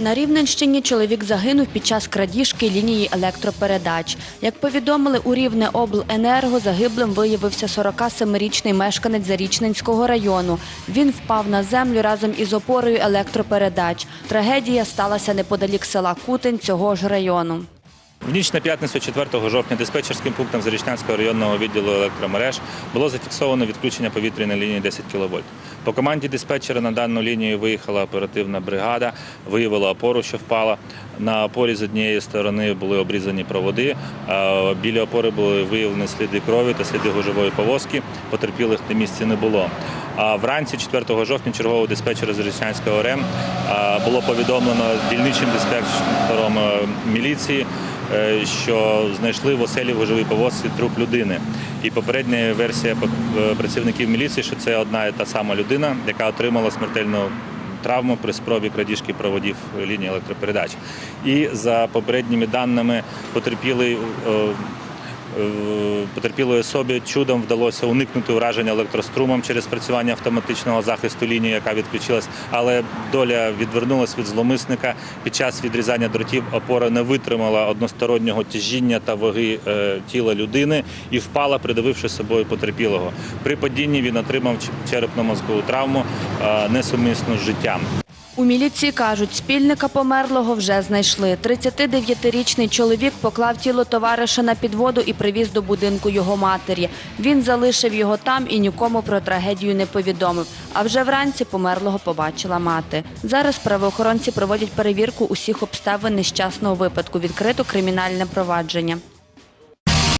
На Рівненщині чоловік загинув під час крадіжки лінії електропередач. Як повідомили у Рівне обленерго, загиблим виявився 47-річний мешканець Зарічненського району. Він впав на землю разом із опорою електропередач. Трагедія сталася неподалік села Кутин цього ж району. В ніч на п'ятницю 4 жовтня диспетчерським пунктом Зарічнянського районного відділу електромереж було зафіксовано відключення повітряної лінії 10 кВт. По команді диспетчера на дану лінію виїхала оперативна бригада, виявила опору, що впала. На опорі з однієї сторони були обрізані проводи. Біля опори були виявлені сліди крові та сліди гужової повозки. Потерпілих на місці не було. А вранці 4 жовтня чергового диспетчера Зарічнянського РЕМ було повідомлено дільничним диспетчером е, міліції, що знайшли в оселі в гужовій повозці труп людини. І попередня версія е, працівників міліції, що це одна і та сама людина, яка отримала смертельну травму при спробі крадіжки проводів лінії електропередач. І за попередніми даними потерпілий. Е, Потерпілої особі чудом вдалося уникнути ураження електрострумом через спрацювання автоматичного захисту лінії, яка відключилась, але доля відвернулась від зломисника. Під час відрізання дротів опора не витримала одностороннього тяжіння та ваги е, тіла людини і впала, придавивши собою потерпілого. При падінні він отримав черепно-мозкову травму, е, несумісну з життям. У міліції кажуть, спільника померлого вже знайшли. 39-річний чоловік поклав тіло товариша на підводу і привіз до будинку його матері. Він залишив його там і нікому про трагедію не повідомив. А вже вранці померлого побачила мати. Зараз правоохоронці проводять перевірку усіх обставин нещасного випадку. Відкрито кримінальне провадження.